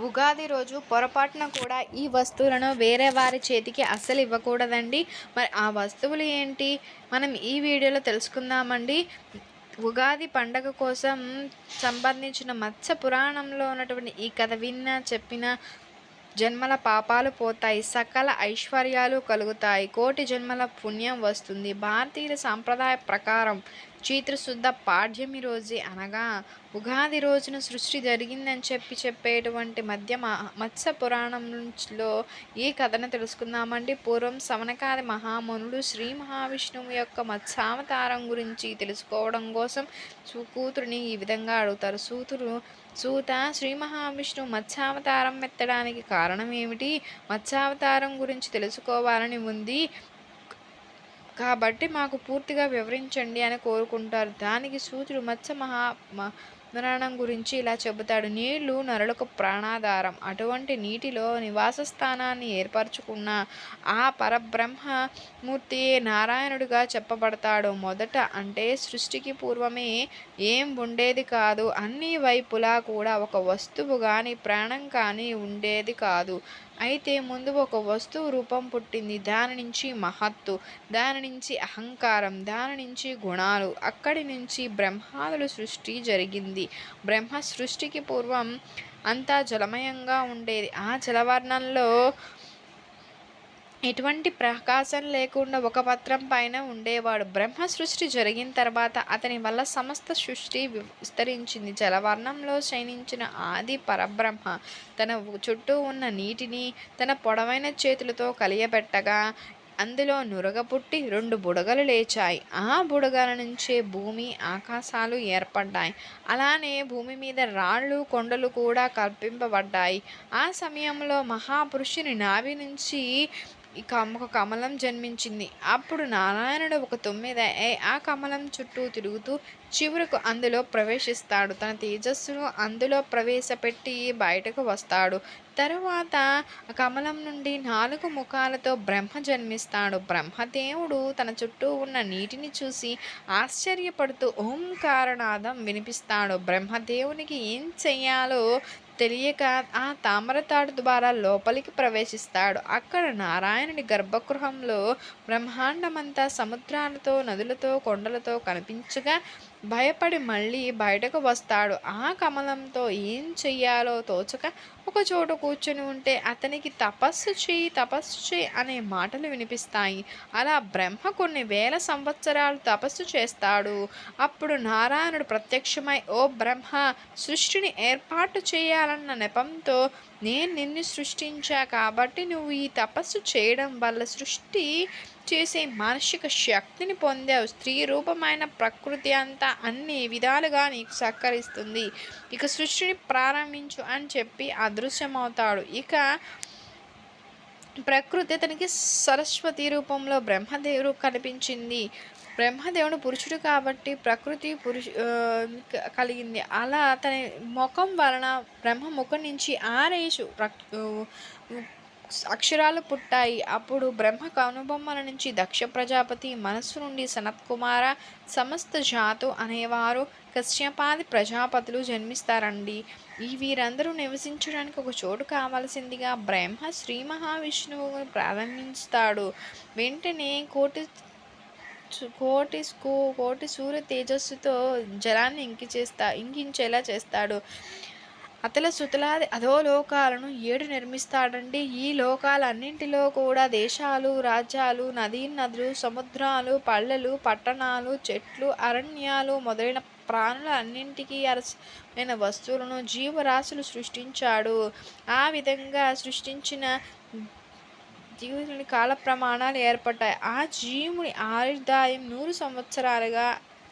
ఉగాది రోజు పొరపాటున కూడా ఈ వస్తువులను వేరే వారి చేతికి అస్సలు ఇవ్వకూడదండి. మరి ఆ వస్తువులు ఏంటి? మనం ఈ వీడియోలో తెలుసుకుందామండి. ఉగాది పండగ కోసం సంబంధించిన మత్స్య పురాణంలో ఉన్నటువంటి ఈ కథ విన్న చెప్పిన జన్మల పాపాలు పోతాయి సకల ఐశ్వర్యాలు కలుగుతాయి కోటి జన్మల పుణ్యం వస్తుంది. భారతీయుల సాంప్రదాయ ప్రకారం చైత్రశుద్ధ పాడ్యమి రోజే అనగా ఉగాది రోజున సృష్టి జరిగిందని చెప్పి చెప్పేటువంటి మధ్య మత్స్య పురాణంలో ఈ కథను తెలుసుకుందామండి. పూర్వం సవనకాది మహామునుడు శ్రీ మహావిష్ణువు యొక్క మత్స్యావతారం గురించి తెలుసుకోవడం కోసం కూతురిని ఈ విధంగా అడుగుతారు. సూతురు సూత శ్రీ మహావిష్ణువు మత్స్యావతారం ఎత్తడానికి కారణం ఏమిటి? మత్స్యావతారం గురించి తెలుసుకోవాలని ఉంది. కాబట్టి మాకు పూర్తిగా వివరించండి అని కోరుకుంటారు. దానికి సూర్యుడు మత్స్య మహా మరణం గురించి ఇలా చెబుతాడు. నీళ్ళు నరులకు ప్రాణాధారం. అటువంటి నీటిలో నివాస స్థానాన్ని ఏర్పరచుకున్న ఆ పరబ్రహ్మమూర్తి నారాయణుడిగా చెప్పబడతాడు. మొదట అంటే సృష్టికి పూర్వమే ఏం ఉండేది కాదు. అన్ని వైపులా కూడా ఒక వస్తువు కానీ ప్రాణం కానీ ఉండేది కాదు. అయితే ముందు ఒక వస్తువు రూపం పుట్టింది. దాని నుంచి మహత్తు దాని నుంచి అహంకారం దాని నుంచి గుణాలు అక్కడి నుంచి బ్రహ్మాదుల సృష్టి జరిగింది. బ్రహ్మ సృష్టికి పూర్వం అంతా జలమయంగా ఉండేది. ఆ జలవర్ణంలో ఎటువంటి ప్రకాశం లేకుండా ఒక పత్రం పైన ఉండేవాడు. బ్రహ్మ సృష్టి జరిగిన తర్వాత అతని వల్ల సమస్త సృష్టి విస్తరించింది. జలవర్ణంలో శయనించిన ఆది పరబ్రహ్మ తన చుట్టూ ఉన్న నీటిని తన పొడవైన చేతులతో కలియబెట్టగా అందులో నురగ పుట్టి రెండు బుడగలు లేచాయి. ఆ బుడగల నుంచే భూమి ఆకాశాలు ఏర్పడ్డాయి. అలానే భూమి మీద రాళ్ళు కొండలు కూడా కల్పింపబడ్డాయి. ఆ సమయంలో మహాపురుషుని నావి నుంచి ఇక ఒక కమలం జన్మించింది. అప్పుడు నారాయణుడు ఒక తొమ్మిద ఆ కమలం చుట్టూ తిరుగుతూ చివరకు అందులో ప్రవేశిస్తాడు. తన తేజస్సును అందులో ప్రవేశపెట్టి బయటకు వస్తాడు. తరువాత కమలం నుండి నాలుగు ముఖాలతో బ్రహ్మ జన్మిస్తాడు. బ్రహ్మదేవుడు తన చుట్టూ ఉన్న నీటిని చూసి ఆశ్చర్యపడుతూ ఓంకారనాదం వినిపిస్తాడు. బ్రహ్మదేవునికి ఏం చెయ్యాలో తెలియక ఆ తామరతాడు ద్వారా లోపలికి ప్రవేశిస్తాడు. అక్కడ నారాయణుడి గర్భగృహంలో బ్రహ్మాండమంతా సముద్రాలతో నదులతో కొండలతో కనిపించగా భయపడి మళ్ళీ బయటకు వస్తాడు. ఆ కమలంతో ఏం చెయ్యాలో తోచక ఒక చోట కూర్చొని ఉంటే అతనికి తపస్సు చేయి తపస్సు చేయి అనే మాటలు వినిపిస్తాయి. అలా బ్రహ్మ కొన్ని వేల సంవత్సరాలు తపస్సు చేస్తాడు. అప్పుడు నారాయణుడు ప్రత్యక్షమై ఓ బ్రహ్మ సృష్టిని ఏర్పాటు చేయాలన్న నెపంతో నేను నిన్ను సృష్టించా కాబట్టి నువ్వు ఈ తపస్సు చేయడం వల్ల సృష్టి చేసే మానసిక శక్తిని పొందావు. స్త్రీ రూపమైన ప్రకృతి అంతా అన్ని విధాలుగా నీకు సహకరిస్తుంది. ఇక సృష్టిని ప్రారంభించు అని చెప్పి అదృశ్యమవుతాడు. ఇక ప్రకృతి అతనికి సరస్వతి రూపంలో బ్రహ్మదేవుడు కనిపించింది. బ్రహ్మదేవుడు పురుషుడు కాబట్టి ప్రకృతి పురుషు కలిగింది. అలా అతని ముఖం వలన బ్రహ్మ ముఖం నుంచి ఆరేషు అక్షరాలు పుట్టాయి. అప్పుడు బ్రహ్మ కనుబొమ్మల నుంచి దక్ష ప్రజాపతి మనస్సు నుండి సనత్కుమార సమస్త జాతు అనేవారు కశ్యపాది ప్రజాపతులు జన్మిస్తారండి. ఈ వీరందరూ నివసించడానికి ఒక చోటు కావలసిందిగా బ్రహ్మ శ్రీ మహావిష్ణువు ప్రారంభిస్తాడు వెంటనే కోటి కోటి కోటి సూర్య తేజస్సుతో జలాన్ని ఇంకి చేస్తా ఇంకించేలా చేస్తాడు. అతల సుతలాది అధో లోకాలను ఏడు నిర్మిస్తాడండి. ఈ లోకాలన్నింటిలో కూడా దేశాలు రాజ్యాలు నదీ నదులు సముద్రాలు పల్లెలు పట్టణాలు చెట్లు అరణ్యాలు మొదలైన ప్రాణుల అన్నింటికీ అరసమైన వస్తువులను జీవరాశులు సృష్టించాడు. ఆ విధంగా సృష్టించిన జీవుని కాల ప్రమాణాలు ఏర్పడ్డాయి. ఆ జీవుని ఆయుర్దాయం నూరు సంవత్సరాలుగా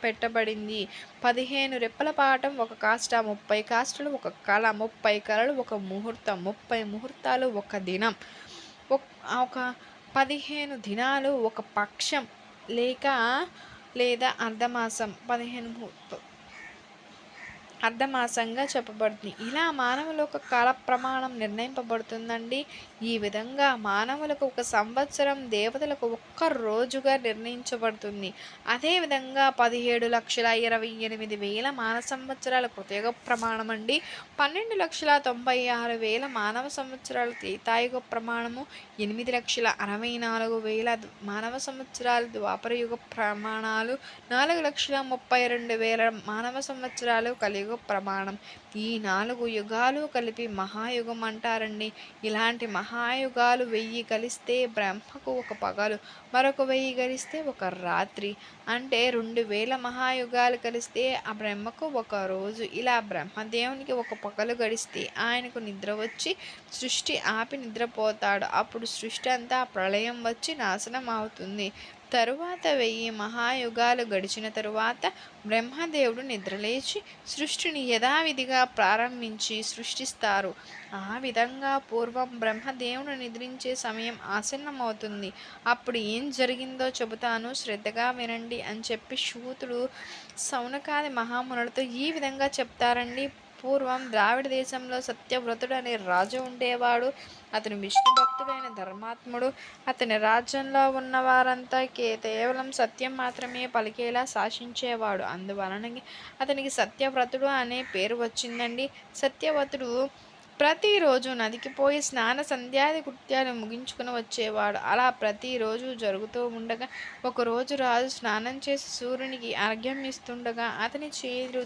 పెట్టబడింది. పదిహేను రెప్పల పాఠం ఒక కాష్ట ముప్పై కాస్టలు ఒక కళ ముప్పై కళలు ఒక ముహూర్తం ముప్పై ముహూర్తాలు ఒక దినం. ఒక పదిహేను దినాలు ఒక పక్షం లేక లేదా అర్ధమాసం. పదిహేను అర్ధమాసంగా చెప్పబడుతుంది. ఇలా మానవులకు కాల ప్రమాణం నిర్ణయింపబడుతుందండి. ఈ విధంగా మానవులకు ఒక సంవత్సరం దేవతలకు ఒక్క రోజుగా నిర్ణయించబడుతుంది. అదేవిధంగా పదిహేడు లక్షల ఇరవై ఎనిమిది వేల మానవ సంవత్సరాల కృతయుగ ప్రమాణం అండి పన్నెండు లక్షల తొంభై ఆరు వేల మానవ సంవత్సరాల త్రేతాయుగ ప్రమాణము. ఎనిమిది లక్షల అరవై నాలుగు వేల మానవ సంవత్సరాల ద్వాపరయుగ ప్రమాణాలు. నాలుగు లక్షల ముప్పై రెండు వేల మానవ సంవత్సరాలు కలియుగ ప్రమాణం. ఈ నాలుగు యుగాలు కలిపి మహాయుగం అంటారండి. ఇలాంటి మహాయుగాలు వెయ్యి కలిస్తే బ్రహ్మకు ఒక పగలు మరొక వెయ్యి కలిస్తే ఒక రాత్రి. అంటే రెండు వేల మహాయుగాలు కలిస్తే ఆ బ్రహ్మకు ఒక రోజు. ఇలా బ్రహ్మదేవునికి ఒక పగలు గడిస్తే ఆయనకు నిద్ర వచ్చి సృష్టి ఆపి నిద్రపోతాడు. అప్పుడు సృష్టి అంతా ప్రళయం వచ్చి నాశనం అవుతుంది. తరువాత వెయ్యి మహాయుగాలు గడిచిన తరువాత బ్రహ్మదేవుడు నిద్రలేచి సృష్టిని యథావిధిగా ప్రారంభించి సృష్టిస్తారు. ఆ విధంగా పూర్వం బ్రహ్మదేవుడు నిద్రించే సమయం ఆసన్నమవుతుంది. అప్పుడు ఏం జరిగిందో చెబుతాను. శ్రద్ధగా వినండి అని చెప్పి శూతుడు సౌనకాది మహామునులతో ఈ విధంగా చెప్తారండి. పూర్వం ద్రావిడ దేశంలో సత్యవ్రతుడు అనే రాజు ఉండేవాడు. అతను విష్ణు భక్తుడైన ధర్మాత్ముడు. అతని రాజ్యంలో ఉన్న వారంతా కేవలం సత్యం మాత్రమే పలికేలా శాసించేవాడు. అందువలన అతనికి సత్యవ్రతుడు అనే పేరు వచ్చిందండి. సత్యవ్రతుడు ప్రతిరోజు నదికి పోయి స్నాన సంధ్యాది కృత్యాలు ముగించుకుని వచ్చేవాడు. అలా ప్రతిరోజు జరుగుతూ ఉండగా ఒకరోజు రాజు స్నానం చేసి సూర్యునికి అర్ఘ్యం ఇస్తుండగా అతని చేరు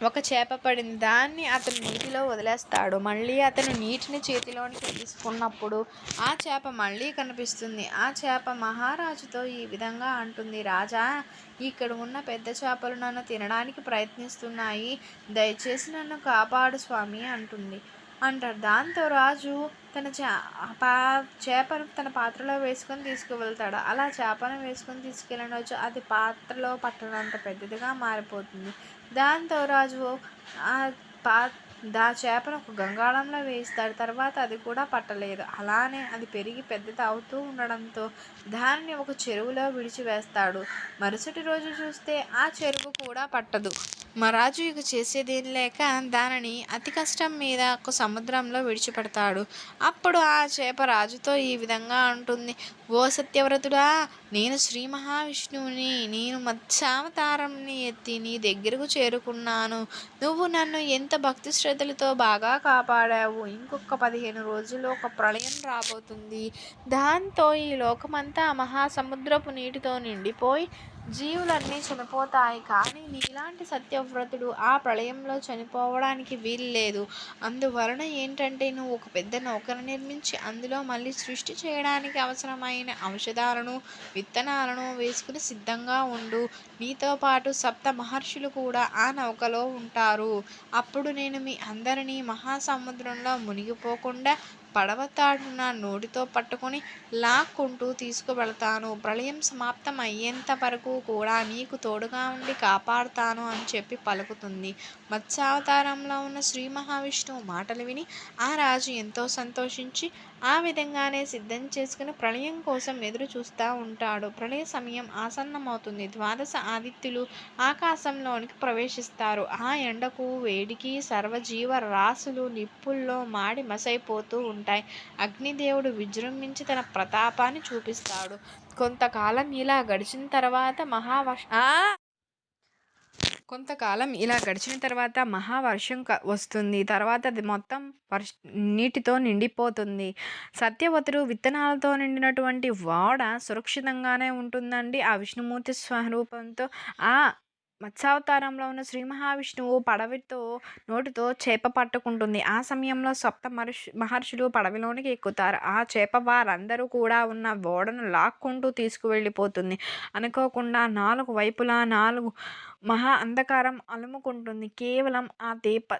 ఒక చేప పడింది. దాన్ని అతను నీటిలో వదిలేస్తాడు. మళ్ళీ అతను నీటిని చేతిలోనికి తీసుకున్నప్పుడు ఆ చేప మళ్ళీ కనిపిస్తుంది. ఆ చేప మహారాజుతో ఈ విధంగా అంటుంది. రాజా ఇక్కడ ఉన్న పెద్ద చేపలు నన్ను తినడానికి ప్రయత్నిస్తున్నాయి. దయచేసి నన్ను కాపాడు స్వామి అంటుంది. అంటారు దాంతో రాజు తన చే పా చేపను తన పాత్రలో వేసుకొని తీసుకువెళ్తాడు. అలా చేపను వేసుకొని తీసుకెళ్ళిన రోజు అది పాత్రలో పట్టడంత పెద్దదిగా మారిపోతుంది. దాంతో రాజు ఆ పా దా చేపను ఒక గంగాళంలో వేయిస్తాడు. తర్వాత అది కూడా పట్టలేదు. అలానే అది పెరిగి పెద్దది అవుతూ ఉండడంతో దానిని ఒక చెరువులో విడిచివేస్తాడు. మరుసటి రోజు చూస్తే ఆ చెరువు కూడా పట్టదు. మరాజు ఇక చేసేదేం లేక దానిని అతి కష్టం మీద ఒక సముద్రంలో విడిచిపెడతాడు. అప్పుడు ఆ చేప రాజుతో ఈ విధంగా అంటుంది. ఓ సత్యవ్రతుడా నేను శ్రీ మహావిష్ణువుని నేను మత్స్యావతారంని ఎత్తి నీ దగ్గరకు చేరుకున్నాను. నువ్వు నన్ను ఎంత భక్తి శ్రద్ధలతో బాగా కాపాడావు. ఇంకొక పదిహేను రోజుల్లో ఒక ప్రళయం రాబోతుంది. దాంతో ఈ లోకమంతా మహాసముద్రపు నీటితో నిండిపోయి జీవులన్నీ చనిపోతాయి కానీ నీలాంటి సత్యవ్రతుడు ఆ ప్రళయంలో చనిపోవడానికి వీలు లేదు. అందువలన ఏంటంటే నువ్వు ఒక పెద్ద నౌకను నిర్మించి అందులో మళ్ళీ సృష్టి చేయడానికి అవసరమైన ఔషధాలను విత్తనాలను వేసుకుని సిద్ధంగా ఉండు. నీతో పాటు సప్త మహర్షులు కూడా ఆ నౌకలో ఉంటారు. అప్పుడు నేను మీ అందరినీ మహాసముద్రంలో మునిగిపోకుండా పడవ తాడున నోటితో పట్టుకొని లాక్కుంటూ తీసుకువెళతాను. ప్రళయం సమాప్తం అయ్యేంత వరకు కూడా నీకు తోడుగా ఉండి కాపాడుతాను అని చెప్పి పలుకుతుంది. మత్స్యావతారంలో ఉన్న శ్రీ మహావిష్ణువు మాటలు విని ఆ రాజు ఎంతో సంతోషించి ఆ విధంగానే సిద్ధం చేసుకుని ప్రళయం కోసం ఎదురు చూస్తూ ఉంటాడు. ప్రళయ సమయం ఆసన్నమవుతుంది. ద్వాదశ ఆదిత్యులు ఆకాశంలోనికి ప్రవేశిస్తారు. ఆ ఎండకు వేడికి సర్వజీవ రాసులు నిప్పుల్లో మాడి మసైపోతూ ఉంటాయి. అగ్నిదేవుడు విజృంభించి తన ప్రతాపాన్ని చూపిస్తాడు. కొంతకాలం ఇలా గడిచిన తర్వాత మహావర్ష కొంతకాలం ఇలా గడిచిన తర్వాత మహావర్షం క వస్తుంది. తర్వాత అది మొత్తం వర్ష నీటితో నిండిపోతుంది. సత్యవతుడు విత్తనాలతో నిండినటువంటి వాడ సురక్షితంగానే ఉంటుందండి. ఆ విష్ణుమూర్తి స్వరూపంతో ఆ మత్స్యావతారంలో ఉన్న శ్రీ మహావిష్ణువు పడవతో నోటితో చేప పట్టుకుంటుంది. ఆ సమయంలో సప్త మహర్షి మహర్షులు పడవలోనికి ఎక్కుతారు. ఆ చేప వారందరూ కూడా ఉన్న ఓడను లాక్కుంటూ తీసుకువెళ్ళిపోతుంది. అనుకోకుండా నాలుగు వైపులా నాలుగు మహా అంధకారం అలుముకుంటుంది. కేవలం ఆ దీప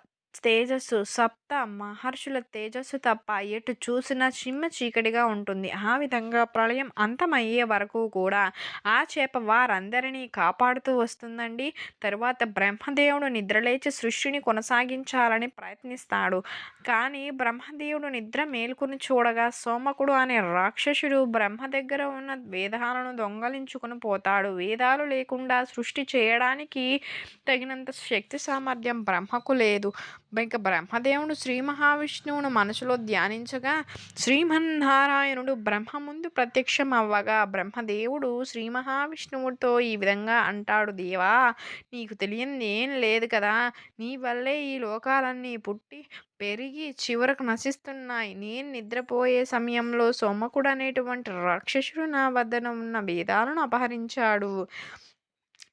తేజస్సు సప్త మహర్షుల తేజస్సు తప్ప ఎటు చూసినా చిమ్మ చీకటిగా ఉంటుంది. ఆ విధంగా ప్రళయం అంతమయ్యే వరకు కూడా ఆ చేప వారందరినీ కాపాడుతూ వస్తుందండి. తరువాత బ్రహ్మదేవుడు నిద్రలేచి సృష్టిని కొనసాగించాలని ప్రయత్నిస్తాడు. కానీ బ్రహ్మదేవుడు నిద్ర మేల్కొని చూడగా సోమకుడు అనే రాక్షసుడు బ్రహ్మ దగ్గర ఉన్న వేదాలను దొంగలించుకుని పోతాడు. వేదాలు లేకుండా సృష్టి చేయడానికి తగినంత శక్తి సామర్థ్యం బ్రహ్మకు లేదు. ఇంకా బ్రహ్మదేవుడు శ్రీ మహావిష్ణువును మనసులో ధ్యానించగా శ్రీమన్నారాయణుడు బ్రహ్మ ముందు ప్రత్యక్షం అవ్వగా బ్రహ్మదేవుడు శ్రీ మహావిష్ణువుతో ఈ విధంగా అంటాడు దేవా నీకు తెలియంది ఏం లేదు కదా. నీ వల్లే ఈ లోకాలన్నీ పుట్టి పెరిగి చివరకు నశిస్తున్నాయి. నేను నిద్రపోయే సమయంలో సోమకుడు అనేటువంటి రాక్షసుడు నా వద్దన ఉన్న వేదాలను అపహరించాడు.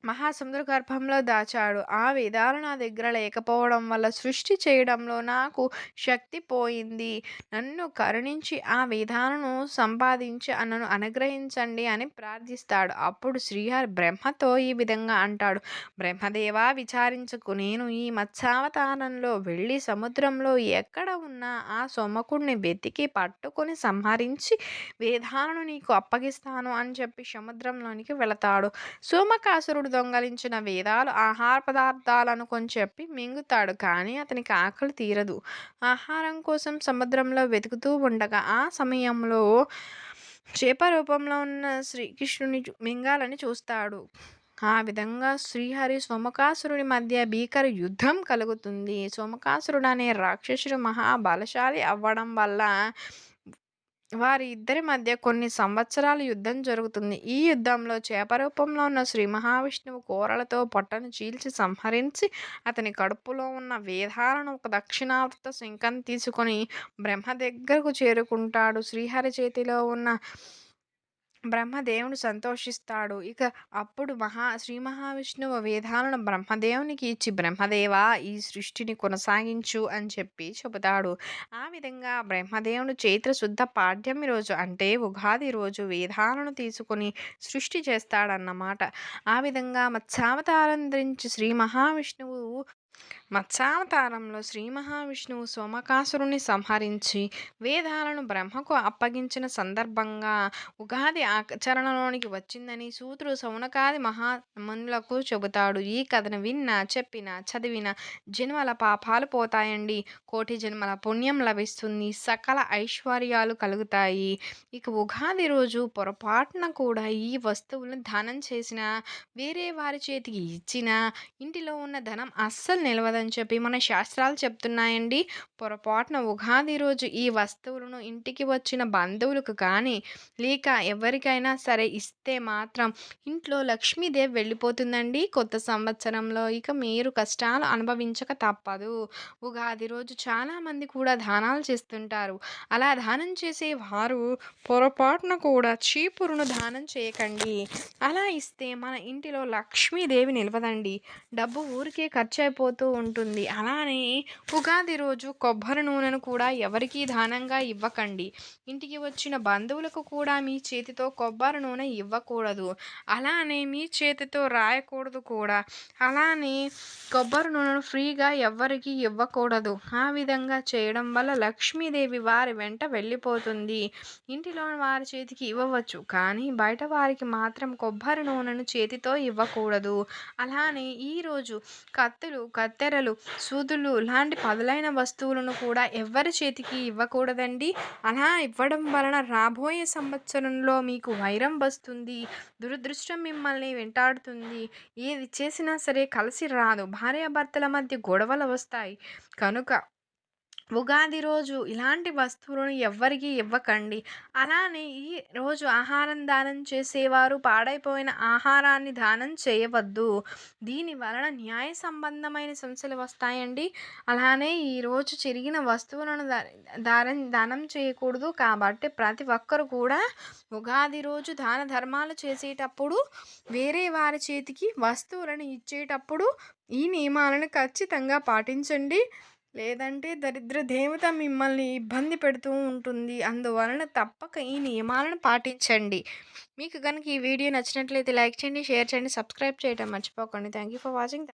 మహాసముద్ర గర్భంలో దాచాడు. ఆ విధాలు నా దగ్గర లేకపోవడం వల్ల సృష్టి చేయడంలో నాకు శక్తి పోయింది. నన్ను కరుణించి ఆ విధాలను సంపాదించి నన్ను అనుగ్రహించండి అని ప్రార్థిస్తాడు. అప్పుడు శ్రీహరి బ్రహ్మతో ఈ విధంగా అంటాడు. బ్రహ్మదేవా విచారించుకు. నేను ఈ మత్స్యావతారంలో వెళ్ళి సముద్రంలో ఎక్కడ ఉన్నా ఆ సొమ్మకుడిని వెతికి పట్టుకొని సంహరించి వేదాలను నీకు అప్పగిస్తాను అని చెప్పి సముద్రంలోనికి వెళతాడు. సోమకాసురుడు దొంగలించిన వేదాలు ఆహార పదార్థాలను కొని చెప్పి మింగుతాడు. కానీ అతనికి ఆకలి తీరదు. ఆహారం కోసం సముద్రంలో వెతుకుతూ ఉండగా ఆ సమయంలో చేప రూపంలో ఉన్న శ్రీకృష్ణుని మింగాలని చూస్తాడు. ఆ విధంగా శ్రీహరి సోమకాసురుడి మధ్య భీకర యుద్ధం కలుగుతుంది. సోమకాసురుడు అనే రాక్షసుడు మహాబలశాలి అవ్వడం వల్ల వారి ఇద్దరి మధ్య కొన్ని సంవత్సరాల యుద్ధం జరుగుతుంది. ఈ యుద్ధంలో చేప రూపంలో ఉన్న శ్రీ మహావిష్ణువు కూరలతో పొట్టను చీల్చి సంహరించి అతని కడుపులో ఉన్న వేదాలను ఒక దక్షిణావృత శంఖం తీసుకొని బ్రహ్మ దగ్గరకు చేరుకుంటాడు. శ్రీహరి చేతిలో ఉన్న బ్రహ్మదేవుడు సంతోషిస్తాడు. ఇక అప్పుడు మహా శ్రీ మహావిష్ణువు వేదాలను బ్రహ్మదేవునికి ఇచ్చి బ్రహ్మదేవా ఈ సృష్టిని కొనసాగించు అని చెప్పి చెబుతాడు. ఆ విధంగా బ్రహ్మదేవుడు చైత్ర శుద్ధ పాడ్యమి రోజు అంటే ఉగాది రోజు వేదాలను తీసుకొని సృష్టి చేస్తాడన్నమాట. ఆ విధంగా మత్స్యావతారం ధరించి శ్రీ మహావిష్ణువు మత్స్యావతారంలో శ్రీ మహావిష్ణువు సోమకాసురుని సంహరించి వేదాలను బ్రహ్మకు అప్పగించిన సందర్భంగా ఉగాది ఆచరణలోనికి వచ్చిందని సూత్రుడు సౌనకాది మహామునులకు చెబుతాడు. ఈ కథను విన్న చెప్పిన చదివిన జన్మల పాపాలు పోతాయండి. కోటి జన్మల పుణ్యం లభిస్తుంది. సకల ఐశ్వర్యాలు కలుగుతాయి. ఇక ఉగాది రోజు పొరపాటున కూడా ఈ వస్తువులను దానం చేసిన వేరే వారి చేతికి ఇచ్చిన ఇంటిలో ఉన్న ధనం అస్సలు నిలవదని చెప్పి మన శాస్త్రాలు చెప్తున్నాయండి. పొరపాటున ఉగాది రోజు ఈ వస్తువులను ఇంటికి వచ్చిన బంధువులకు కానీ లేక ఎవరికైనా సరే ఇస్తే మాత్రం ఇంట్లో లక్ష్మీదేవి వెళ్ళిపోతుందండి. కొత్త సంవత్సరంలో ఇక మీరు కష్టాలు అనుభవించక తప్పదు. ఉగాది రోజు చాలామంది కూడా దానాలు చేస్తుంటారు. అలా దానం చేసే వారు పొరపాటున కూడా చీపురును దానం చేయకండి. అలా ఇస్తే మన ఇంటిలో లక్ష్మీదేవి నిలవదండి. డబ్బు ఊరికే ఖర్చు అయిపోతూ ఉంటుంది ఉంటుంది. అలానే ఉగాది రోజు కొబ్బరి నూనెను కూడా ఎవరికీ దానంగా ఇవ్వకండి. ఇంటికి వచ్చిన బంధువులకు కూడా మీ చేతితో కొబ్బరి నూనె ఇవ్వకూడదు. అలానే మీ చేతితో రాయకూడదు కూడా. అలానే కొబ్బరి నూనెను ఫ్రీగా ఎవ్వరికి ఇవ్వకూడదు. ఆ విధంగా చేయడం వల్ల లక్ష్మీదేవి వారి వెంట వెళ్ళిపోతుంది. ఇంటిలో వారి చేతికి ఇవ్వవచ్చు. కానీ బయట వారికి మాత్రం కొబ్బరి నూనెను చేతితో ఇవ్వకూడదు. అలానే ఈరోజు కత్తులు కత్తెరలు సూదులు లాంటి పదులైన వస్తువులను కూడా ఎవరి చేతికి ఇవ్వకూడదండి. అలా ఇవ్వడం వలన రాబోయే సంవత్సరంలో మీకు వైరం వస్తుంది దురదృష్టం మిమ్మల్ని వెంటాడుతుంది. ఏది చేసినా సరే కలిసి రాదు. భార్యాభర్తల మధ్య గొడవలు వస్తాయి. కనుక ఉగాది రోజు ఇలాంటి వస్తువులను ఎవ్వరికీ ఇవ్వకండి. అలానే ఈ రోజు ఆహారం దానం చేసేవారు పాడైపోయిన ఆహారాన్ని దానం చేయవద్దు. దీని వలన న్యాయ సంబంధమైన సమస్యలు వస్తాయండి. అలానే ఈరోజు చిరిగిన వస్తువులను దానం దానం చేయకూడదు కాబట్టి ప్రతి ఒక్కరు కూడా ఉగాది రోజు దాన ధర్మాలు చేసేటప్పుడు వేరే వారి చేతికి వస్తువులను ఇచ్చేటప్పుడు ఈ నియమాలను ఖచ్చితంగా పాటించండి. లేదంటే దరిద్ర దేవత మిమ్మల్ని ఇబ్బంది పెడుతూ ఉంటుంది. అందువలన తప్పక ఈ నియమాలను పాటించండి. మీకు కనుక ఈ వీడియో నచ్చినట్లయితే లైక్ చేయండి షేర్ చేయండి సబ్స్క్రైబ్ చేయడం మర్చిపోకండి. Thank you for watching.